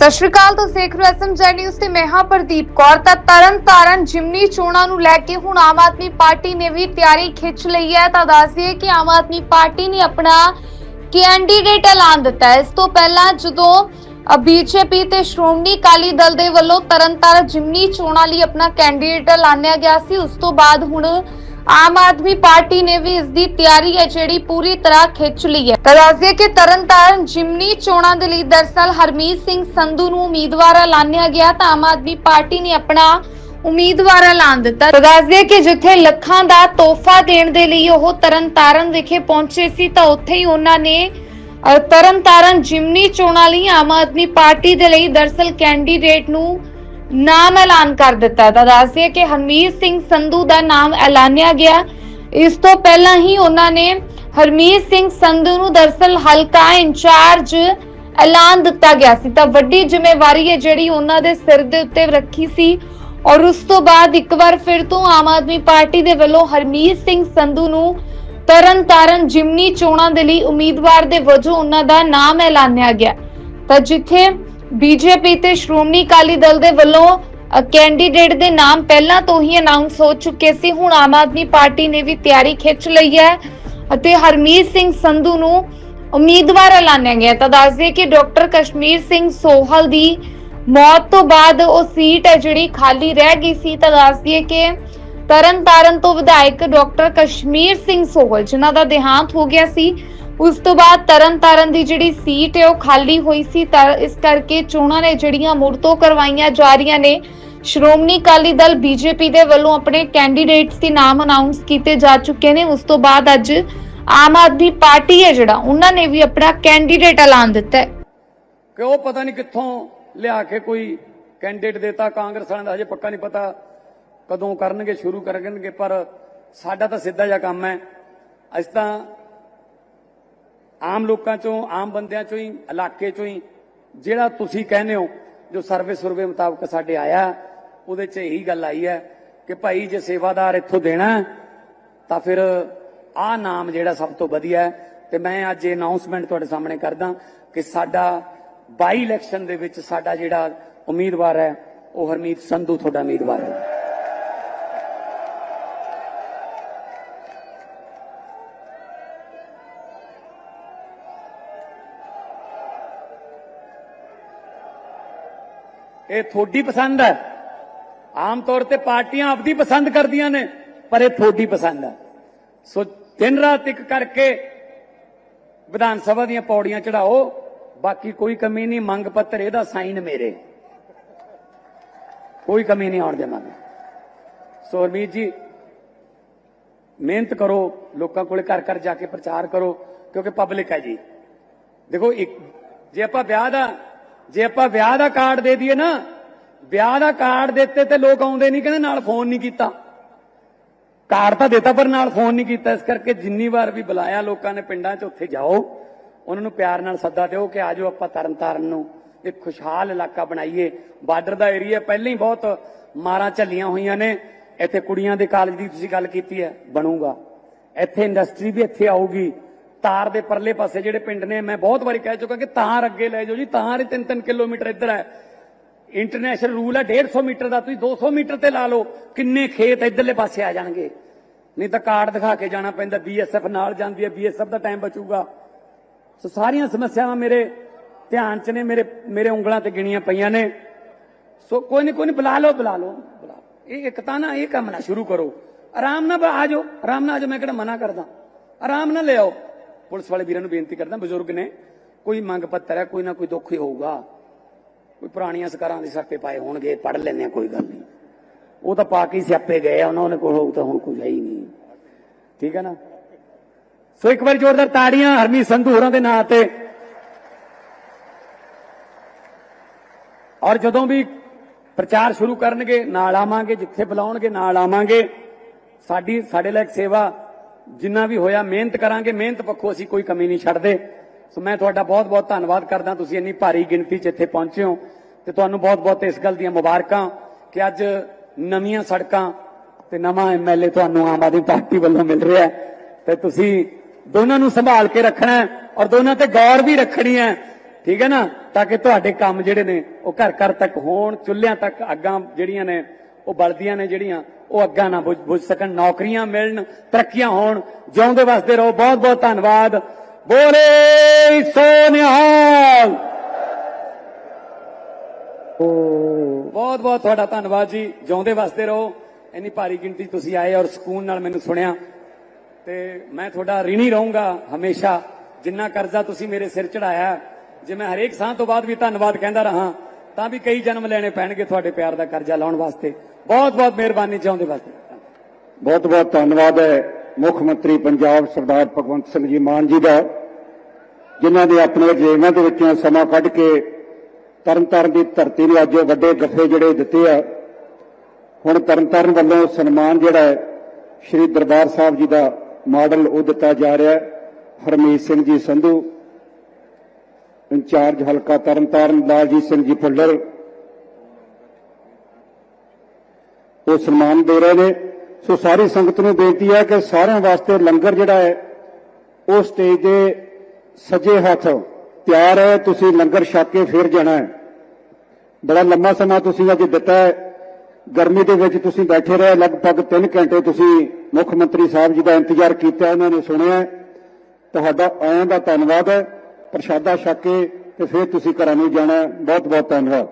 ਸਤਿ ਸ਼੍ਰੀ ਅਕਾਲ, ਤੁਸੀਂ ਦੇਖ ਰਹੇ ਹੋ ਐਸਐਮਜੀ ਨਿਊਜ਼ ਤੇ ਮੈਂ ਹਾਂ ਪ੍ਰਦੀਪ ਕੌਰ। ਤਾਂ ਤਰਨ ਤਾਰਨ ਜਿਮਨੀ ਚੋਣਾਂ ਨੂੰ ਲੈ ਕੇ ਹੁਣ ਆਮ ਆਦਮੀ ਪਾਰਟੀ ਨੇ ਵੀ ਤਿਆਰੀ ਖਿੱਚ ਲਈ ਹੈ। ਤਾਂ ਦੱਸਦੀਏ ਕਿ ਆਮ ਆਦਮੀ ਪਾਰਟੀ ਨੇ ਆਪਣਾ ਕੈਂਡੀਡੇਟ ਐਲਾਨ ਦਿੱਤਾ ਇਸ ਤੋਂ ਪਹਿਲਾਂ ਜਦੋਂ ਬੀਜੇਪੀ ਤੇ ਸ਼੍ਰੋਮਣੀ ਅਕਾਲੀ ਦਲ ਦੇ ਵੱਲੋਂ ਤਰਨਤਾਰਨ ਜਿਮਨੀ ਚੋਣਾਂ ਲਈ ਆਪਣਾ ਕੈਂਡੀਡੇਟ ਐਲਾਨਿਆ ਗਿਆ ਸੀ, ਉਸ ਤੋਂ ਬਾਅਦ ਹੁਣ ਆਮ ਆਦਮੀ ਪਾਰਟੀ ਨੇ ਵੀ ਇਸ ਦੀ ਤਿਆਰੀ ਹੈ ਜਿਹੜੀ ਪੂਰੀ ਤਰ੍ਹਾਂ ਖਿੱਚ ਲਈ ਹੈ। ਤਾਂ ਦੱਸਦੀਏ ਕਿ ਤਰਨਤਾਰਨ ਜਿਮਨੀ ਚੋਣਾਂ ਦੇ ਲਈ ਦਰਸਲ ਹਰਮੀਤ ਸਿੰਘ ਸੰਧੂ ਨੂੰ ਉਮੀਦਵਾਰ ਐਲਾਨਿਆ ਗਿਆ ਤਾਂ ਆਮ ਆਦਮੀ ਪਾਰਟੀ ਨੇ ਆਪਣਾ ਉਮੀਦਵਾਰ ਐਲਾਨ ਦਿੱਤਾ। ਤਾਂ ਦੱਸਦੀਏ ਕਿ ਜਿੱਥੇ ਲੱਖਾਂ ਦਾ ਤੋਹਫਾ ਦੇਣ ਦੇ ਲਈ ਉਹ ਤਰਨਤਾਰਨ ਵਿਖੇ ਪਹੁੰਚੇ ਸੀ ਤਾਂ ਉੱਥੇ ਹੀ ਉਹਨਾਂ ਨੇ ਅ, ਤਰਨਤਾਰਨ ਜਿਮਨੀ ਚੋਣਾਂ ਲਈ ਆਮ ਆਦਮੀ ਪਾਰਟੀ ਦੇ ਲਈ ਦਰਸਲ ਕੈਂਡੀਡੇਟ ਨੂੰ ਨਾਮ ਐਲਾਨ ਕਰ ਦਿੱਤਾ ਹੈ। ਤਾਂ ਦੱਸਦੀਏ ਕਿ ਹਰਮੀਤ ਸਿੰਘ ਸੰਧੂ ਦਾ ਨਾਮ ਐਲਾਨਿਆ ਗਿਆ। ਇਸ ਤੋਂ ਪਹਿਲਾਂ ਹੀ ਉਹਨਾਂ ਨੇ ਹਰਮੀਤ ਸਿੰਘ ਸੰਧੂ ਨੂੰ ਦਰਸਲ ਹਲਕਾ ਇੰਚਾਰਜ ਐਲਾਨ ਦਿੱਤਾ ਗਿਆ ਸੀ। ਤਾਂ ਵੱਡੀ ਜ਼ਿੰਮੇਵਾਰੀ ਹੈ ਜਿਹੜੀ ਉਹਨਾਂ ਦੇ ਸਿਰ ਦੇ ਉੱਤੇ ਰੱਖੀ ਸੀ। ਔਰ ਉਸ ਤੋਂ ਬਾਅਦ ਇੱਕ ਵਾਰ ਫਿਰ ਤੋਂ ਆਮ ਆਦਮੀ ਪਾਰਟੀ ਦੇ ਵੱਲੋਂ ਹਰਮੀਤ ਸਿੰਘ ਸੰਧੂ ਨੂੰ ਤਰਨ ਤਾਰਨ ਜਿਮਨੀ ਚੋਣਾਂ ਦੇ ਲਈ ਉਮੀਦਵਾਰ ਦੇ ਵਜੋਂ ਉਹਨਾਂ ਦਾ ਨਾਮ ਐਲਾਨਿਆ ਗਿਆ। ਤਾਂ ਜਿੱਥੇ ਬੀਜੇਪੀ ਤੇ ਸ਼੍ਰੋਮਣੀ ਅਕਾਲੀ ਦਲ ਦੇ ਵੱਲੋਂ ਕੈਂਡੀਡੇਟ ਦੇ ਨਾਮ ਪਹਿਲਾਂ ਤੋਂ ਹੀ ਅਨਾਉਂਸ ਹੋ ਚੁੱਕੇ ਸੀ। ਹੁਣ ਆਮ ਆਦਮੀ ਪਾਰਟੀ ਨੇ ਵੀ ਤਿਆਰੀ ਖਿੱਚ ਲਈ ਹੈ ਅਤੇ ਹਰਮੀਤ ਸਿੰਘ ਸੰਧੂ ਨੂੰ ਉਮੀਦਵਾਰ ਐਲਾਨਿਆ ਗਿਆ ਤਾਂ ਦੱਸਦੇ ਕਿ ਡਾਕਟਰ ਕਸ਼ਮੀਰ ਸਿੰਘ ਸੋਹਲ ਦੀ ਮੌਤ ਤੋਂ ਬਾਅਦ ਉਹ ਸੀਟ ਹੈ ਜਿਹੜੀ ਖਾਲੀ ਰਹਿ ਗਈ ਸੀ। ਤਾਂ ਦੱਸਦੀਏ ਕਿ ਤਰਨ ਤਾਰਨ ਤੋਂ ਵਿਧਾਇਕ ਡਾਕਟਰ ਕਸ਼ਮੀਰ ਸਿੰਘ ਸੋਹਲ, ਜਿਨ੍ਹਾਂ ਦਾ ਦੇਹਾਂਤ ਹੋ ਗਿਆ ਸੀ ਉਸ ਤੋਂ ਬਾਅਦ ਤਰਨ ਦੀ ਜਿਹੜੀ ਸੀਟ ਹੈ ਉਹ ਖਾਲੀ ਹੋਈ ਸੀ ਇਸ ਕਰਕੇ ਚੋਣਾਂ ਨੇ ਜਿਹੜੀਆਂ ਮੁੜ ਤੋਂ ਕਰਵਾਈਆਂ ਜਾ ਰਹੀਆਂ ਨੇ, ਸ਼੍ਰੋਮਣੀ ਅਕਾਲੀ ਦਲ ਬੀਜੇਪੀ ਦੇ ਵੱਲੋਂ ਆਪਣੇ ਕੈਂਡੀਡੇਟਸ ਦੇ ਨਾਮ ਅਨਾਉਂਸ ਕੀਤੇ ਜਾ ਚੁੱਕੇ ਨੇ। ਉਸ ਤੋਂ ਬਾਅਦ ਅੱਜ ਆਮ ਆਦਮੀ ਪਾਰਟੀ ਹੈ ਜਿਹੜਾ, ਉਹਨਾਂ ਨੇ ਵੀ ਆਪਣਾ ਕੈਂਡੀਡੇਟ ਐਲਾਨ ਦਿੱਤਾ ਹੈ। ਕਿ ਪਤਾ ਨਹੀਂ ਕਿੱਥੋਂ ਲਿਆ ਕੇ ਕੋਈ ਕੈਂਡੀਡੇਟ ਦੇਤਾ? ਕਾਂਗਰਸ ਵਾਲਿਆਂ ਦਾ ਹਜੇ ਪੱਕਾ ਨਹੀਂ ਪਤਾ ਕਦੋਂ ਕਰਨਗੇ, ਸ਼ੁਰੂ ਕਰਨਗੇ, ਪਰ ਸਾਡਾ ਤਾਂ ਸਿੱਧਾ ਜਿਹਾ ਕੰਮ ਹੈ। ਅਸੀਂ ਤਾਂ ਆਮ ਲੋਕਾਂ ਚੋਂ, ਆਮ ਬੰਦਿਆਂ ਚੋਂ ਹੀ, ਇਲਾਕੇ ਚੋਂ ਹੀ, ਜਿਹੜਾ ਤੁਸੀਂ ਕਹਿੰਦੇ ਹੋ, ਜੋ ਸਰਵੇ ਸੁਰਵੇ ਮੁਤਾਬਕ ਸਾਡੇ ਆਇਆ, ਉਹਦੇ 'ਚ ਇਹੀ ਗੱਲ ਆਈ ਹੈ ਕਿ ਭਾਈ ਜੇ ਸੇਵਾਦਾਰ ਇੱਥੋਂ ਦੇਣਾ, ਤਾਂ ਫਿਰ ਆਹ ਨਾਮ ਜਿਹੜਾ ਸਭ ਤੋਂ ਵਧੀਆ ਹੈ। ਤੇ ਮੈਂ ਅੱਜ ਇਹ ਅਨਾਉਂਸਮੈਂਟ ਤੁਹਾਡੇ ਸਾਹਮਣੇ ਕਰਦਾ ਕਿ ਸਾਡਾ ਬਾਈ ਇਲੈਕਸ਼ਨ ਦੇ ਵਿੱਚ ਸਾਡਾ ਜਿਹੜਾ ਉਮੀਦਵਾਰ ਹੈ, ਉਹ ਹਰਮੀਤ ਸੰਧੂ ਤੁਹਾਡਾ ਉਮੀਦਵਾਰ ਹੈ। ਇਹ ਤੁਹਾਡੀ ਪਸੰਦ ਹੈ। ਆਮ ਤੌਰ ਤੇ ਪਾਰਟੀਆਂ ਆਪਦੀ ਪਸੰਦ ਕਰਦੀਆਂ ਨੇ, ਪਰ ਇਹ ਤੁਹਾਡੀ ਪਸੰਦ ਹੈ। ਸੋ ਦਿਨ ਰਾਤ ਇੱਕ ਕਰਕੇ ਵਿਧਾਨ ਸਭਾ ਦੀਆਂ ਪੌੜੀਆਂ ਚੜਾਓ, ਬਾਕੀ ਕੋਈ ਕਮੀ ਨਹੀਂ, ਮੰਗ ਪੱਤਰ ਇਹਦਾ ਸਾਈਨ ਮੇਰੇ। ਕੋਈ ਕਮੀ ਨਹੀਂ ਆਉਣ ਦੇਵਾਂਗੇ ਸੋ ਹਰਮੀਤ ਜੀ, ਮਿਹਨਤ ਕਰੋ, ਲੋਕਾਂ ਕੋਲ ਘਰ ਘਰ ਜਾ ਕੇ ਪ੍ਰਚਾਰ ਕਰੋ, ਕਿਉਂਕਿ ਪਬਲਿਕ ਹੈ ਜੀ। ਦੇਖੋ ਇੱਕ ਜੇ ਆਪਾਂ ਵਿਆਹ ਦਾ ਜੇ ਆਪਾਂ ਵਿਆਹ ਦਾ ਕਾਰਡ ਦੇ ਦਈਏ ਨਾ, ਵਿਆਹ ਦਾ ਕਾਰਡ ਦਿੱਤੇ ਤੇ ਲੋਕ ਆਉਂਦੇ ਨਹੀਂ ਕਹਿੰਦੇ ਨਾਲ ਫੋਨ ਨਹੀਂ ਕੀਤਾ। ਕਾਰਡ ਤਾਂ ਦਿੱਤਾ, ਪਰ ਨਾਲ ਫੋਨ ਨਹੀਂ ਕੀਤਾ। ਇਸ ਕਰਕੇ ਜਿੰਨੀ ਵਾਰ ਵੀ ਬੁਲਾਇਆ ਲੋਕਾਂ ਨੇ ਪਿੰਡਾਂ 'ਚ, ਉੱਥੇ ਜਾਓ, ਉਹਨਾਂ ਨੂੰ ਪਿਆਰ ਨਾਲ ਸੱਦਾ ਦਿਓ ਕਿ ਆਜੋ ਆਪਾਂ ਤਰਨਤਾਰਨ ਨੂੰ। ਇੱਕ ਖੁਸ਼ਹਾਲ ਇਲਾਕਾ ਬਣਾਈਏ। ਬਾਰਡਰ ਦਾ ਏਰੀਆ ਪਹਿਲਾਂ ਹੀ ਬਹੁਤ ਮਾਰਾਂ ਝੱਲੀਆਂ ਹੋਈਆਂ ਨੇ। ਇੱਥੇ ਕੁੜੀਆਂ ਦੇ ਕਾਲਜ ਦੀ ਤੁਸੀਂ ਗੱਲ ਕੀਤੀ ਹੈ, ਬਣੂਗਾ। ਇੱਥੇ ਇੰਡਸਟਰੀ ਵੀ ਇੱਥੇ ਆਊਗੀ। ਤਾਰ ਦੇ ਪਰਲੇ ਪਾਸੇ ਜਿਹੜੇ ਪਿੰਡ ਨੇ, ਮੈਂ ਬਹੁਤ ਵਾਰੀ ਕਹਿ ਚੁੱਕਾ ਕਿ ਤਾਰ ਅੱਗੇ ਲੈ ਜਾਓ ਜੀ, ਤਾਰ ਹੀ 3-3 ਕਿਲੋਮੀਟਰ ਇੱਧਰ ਹੈ। ਇੰਟਰਨੈਸ਼ਨਲ ਰੂਲ ਹੈ 150 ਮੀਟਰ ਦਾ, ਤੁਸੀਂ 200 ਮੀਟਰ ਤੇ ਲਾ ਲਓ, ਕਿੰਨੇ ਖੇਤ ਇੱਧਰਲੇ ਪਾਸੇ ਆ ਜਾਣਗੇ। ਨਹੀਂ ਤਾਂ ਕਾਰਡ ਦਿਖਾ ਕੇ ਜਾਣਾ ਪੈਂਦਾ ਬੀਐਸਐਫ ਨਾਲ ਜਾਂਦੀ ਹੈ ਬੀਐਸਐਫ ਦਾ ਟਾਈਮ ਬਚੂਗਾ। ਸੋ ਸਾਰੀਆਂ ਸਮੱਸਿਆਵਾਂ ਮੇਰੇ ਧਿਆਨ 'ਚ ਨੇ, ਮੇਰੇ ਮੇਰੇ ਉਂਗਲਾਂ ਤੇ ਗਿਣੀਆਂ ਪਈਆਂ ਨੇ। ਸੋ ਕੋਈ ਨਹੀਂ ਕੋਈ ਨਹੀਂ ਬੁਲਾ ਲਓ ਬੁਲਾ ਲਓ, ਬੁਲਾ ਇਹ ਇੱਕ ਤਾਂ ਨਾ, ਇਹ ਕੰਮ ਨਾ ਸ਼ੁਰੂ ਕਰੋ। ਆਰਾਮ ਨਾਲ ਆ ਜਾਓ, ਆਰਾਮ ਨਾਲ ਆ ਜਾਓ, ਮੈਂ ਕਿਹੜਾ ਮਨਾ ਕਰਦਾ। ਆਰਾਮ ਨਾਲ ਲਿਆਓ ਪੁਲਿਸ ਵਾਲੇ ਵੀਰਾਂ ਨੂੰ ਬੇਨਤੀ ਕਰਦਾ, ਬਜ਼ੁਰਗ ਨੇ, ਕੋਈ ਮੰਗ ਪੱਤਰ ਹੈ, ਕੋਈ ਨਾ ਕੋਈ ਦੁੱਖ ਹੀ ਹੋਊਗਾ। ਕੋਈ ਪੁਰਾਣੀਆਂ ਸਕਾਰਾਂ ਦੇ ਸਰਪੇ ਪਾਏ ਹੋਣਗੇ ਪੜ ਲੈਣੇ ਕੋਈ ਗੱਲ ਨਹੀਂ। ਉਹ ਤਾਂ ਪਾ ਕੇ ਸਿਆਪੇ ਗਏ ਉਹਨਾਂ ਨੇ ਕੋਲ ਹੋਊ ਤਾਂ ਹੁਣ ਕੋਈ ਹੈ ਹੀ ਨਹੀਂ। ਠੀਕ ਹੈ ਨਾ? ਸੋ ਇੱਕ ਵਾਰੀ ਜ਼ੋਰਦਾਰ ਤਾੜੀਆਂ ਹਰਮੀ ਸੰਧੂ ਹੋਰਾਂ ਦੇ ਨਾਂ ਤੇ। ਔਰ ਜਦੋਂ ਵੀ ਪ੍ਰਚਾਰ ਸ਼ੁਰੂ ਕਰਨਗੇ, ਨਾਲ ਆਵਾਂਗੇ, ਜਿੱਥੇ ਬੁਲਾਉਣਗੇ, ਨਾਲ ਆਵਾਂਗੇ। ਸਾਡੀ, ਸਾਡੇ ਲਈ ਸੇਵਾ ਜਿੰਨਾ ਵੀ ਹੋਇਆ, ਮਿਹਨਤ ਕਰਾਂਗੇ, ਮਿਹਨਤ ਪੱਖੋਂ ਅਸੀਂ ਕੋਈ ਕਮੀ ਨਹੀਂ ਛੱਡਦੇ। ਸੋ ਮੈਂ ਤੁਹਾਡਾ ਬਹੁਤ ਬਹੁਤ ਧੰਨਵਾਦ ਕਰਦਾ, ਤੁਸੀਂ ਇੰਨੀ ਭਾਰੀ ਗਿਣਤੀ 'ਚ ਇੱਥੇ ਪਹੁੰਚੇ ਹੋ। ਤੇ ਤੁਹਾਨੂੰ ਬਹੁਤ ਬਹੁਤ ਇਸ ਗੱਲ ਦੀਆਂ ਮੁਬਾਰਕਾਂ ਕਿ ਅੱਜ ਨਵੀਆਂ ਸੜਕਾਂ ਤੇ ਨਵਾਂ ਐਮਐਲਏ ਤੁਹਾਨੂੰ ਆਮ ਆਦਮੀ ਪਾਰਟੀ ਵੱਲੋਂ ਮਿਲ ਰਿਹਾ ਤੇ ਤੁਸੀਂ ਦੋਨਾਂ ਨੂੰ ਸੰਭਾਲ ਕੇ ਰੱਖਣਾ ਔਰ ਦੋਨਾਂ ਤੇ ਗੌਰ ਵੀ ਰੱਖਣੀ ਹੈ। ਠੀਕ ਹੈ ਨਾ? ਤਾਂ ਕਿ ਤੁਹਾਡੇ ਕੰਮ ਜਿਹੜੇ ਨੇ, ਉਹ ਘਰ ਘਰ ਤੱਕ ਹੋਣ, ਚੁੱਲ੍ਹਿਆਂ ਤੱਕ ਅੱਗਾਂ ਜਿਹੜੀਆਂ ਨੇ ਉਹ ਬਲਦੀਆਂ ਨੇ ਜਿਹੜੀਆਂ, ਉਹ ਅੱਗਾਂ ਨਾ ਬੁਝ ਬੁਝ ਸਕਣ, ਨੌਕਰੀਆਂ ਮਿਲਣ, ਤਰੱਕੀਆਂ ਹੋਣ, ਜਿਉਂਦੇ ਵਸਦੇ ਰਹੋ। ਬਹੁਤ ਬਹੁਤ ਧੰਨਵਾਦ। ਬੋਲੇ ਸੋ ਨਿਹਾਲ। ਬਹੁਤ ਬਹੁਤ ਤੁਹਾਡਾ ਧੰਨਵਾਦ ਜੀ। ਜਿਉਂਦੇ ਵਸਦੇ ਰਹੋ। ਇੰਨੀ ਭਾਰੀ ਗਿਣਤੀ ਤੁਸੀਂ ਆਏ ਔਰ ਸਕੂਨ ਨਾਲ ਮੈਨੂੰ ਸੁਣਿਆ। ਤੇ ਮੈਂ ਤੁਹਾਡਾ ঋਣੀ ਰਹੂੰਗਾ ਹਮੇਸ਼ਾ। ਜਿੰਨਾ ਕਰਜ਼ਾ ਤੁਸੀਂ ਮੇਰੇ ਸਿਰ ਚੜਾਇਆ ਜੇ ਮੈਂ ਹਰੇਕ ਸਾਹ ਤੋਂ ਬਾਅਦ ਵੀ ਧੰਨਵਾਦ ਕਹਿੰਦਾ ਰਹਾ, ਤਾਂ ਵੀ ਕਈ ਜਨਮ ਲੈਣੇ ਪੈਣਗੇ ਤੁਹਾਡੇ ਪਿਆਰ ਦਾ ਕਰਜ਼ਾ ਲਾਉਣ ਵਾਸਤੇ। ਬਹੁਤ ਬਹੁਤ ਮਿਹਰਬਾਨੀ ਚਾਹੁੰਦੇ ਵਾਸਤੇ ਬਹੁਤ ਬਹੁਤ ਧੰਨਵਾਦ ਹੈ ਮੁੱਖ ਮੰਤਰੀ ਪੰਜਾਬ ਸਰਦਾਰ ਭਗਵੰਤ ਸਿੰਘ ਜੀ ਮਾਨ ਜੀ ਦਾ, ਜਿਨ੍ਹਾਂ ਨੇ ਆਪਣੇ ਜੇਬਾਂ ਦੇ ਵਿੱਚੋਂ ਸਮਾਂ ਕੱਢ ਕੇ ਤਰਨਤਾਰਨ ਦੀ ਧਰਤੀ ਨੂੰ ਅੱਜ ਵੱਡੇ ਗੱਫੇ ਜਿਹੜੇ ਦਿੱਤੇ ਆ। ਹੁਣ ਤਰਨਤਾਰਨ ਵੱਲੋਂ ਸਨਮਾਨ ਜਿਹੜਾ ਹੈ, ਸ਼੍ਰੀ ਦਰਬਾਰ ਸਾਹਿਬ ਜੀ ਦਾ ਮਾਡਲ ਉਹ ਦਿੱਤਾ ਜਾ ਰਿਹਾ ਹੈ, ਹਰਮੀਤ ਸਿੰਘ ਜੀ ਸੰਧੂ, ਇੰਚਾਰਜ ਹਲਕਾ ਤਰਨਤਾਰਨ, ਲਾਲਜੀਤ ਸਿੰਘ ਜੀ ਭੁੱਲਰ ਉਹ ਸਨਮਾਨ ਦੇ ਰਹੇ ਨੇ। ਸੋ ਸਾਰੀ ਸੰਗਤ ਨੂੰ ਬੇਨਤੀ ਹੈ ਕਿ ਸਾਰਿਆਂ ਵਾਸਤੇ ਲੰਗਰ ਜਿਹੜਾ ਹੈ, ਉਹ ਸਟੇਜ ਦੇ ਸੱਜੇ ਹੱਥ ਤਿਆਰ ਹੈ। ਤੁਸੀਂ ਲੰਗਰ ਛਕ ਕੇ ਫਿਰ ਜਾਣਾ ਹੈ। ਬੜਾ ਲੰਮਾ ਸਮਾਂ ਤੁਸੀਂ ਅੱਜ ਦਿੱਤਾ ਹੈ। ਗਰਮੀ ਦੇ ਵਿੱਚ ਤੁਸੀਂ ਬੈਠੇ ਰਹੇ। ਲਗਭਗ 3 ਘੰਟੇ ਤੁਸੀਂ ਮੁੱਖ ਮੰਤਰੀ ਸਾਹਿਬ ਜੀ ਦਾ ਇੰਤਜ਼ਾਰ ਕੀਤਾ, ਉਹਨਾਂ ਨੇ ਸੁਣਿਆ। ਤੁਹਾਡਾ ਆਇਆਂ ਦਾ ਧੰਨਵਾਦ ਹੈ। ਪ੍ਰਸ਼ਾਦਾ ਛਕ ਕੇ ਤੇ ਫਿਰ ਤੁਸੀਂ ਘਰਾਂ ਨੂੰ ਜਾਣਾ ਬਹੁਤ ਬਹੁਤ ਧੰਨਵਾਦ।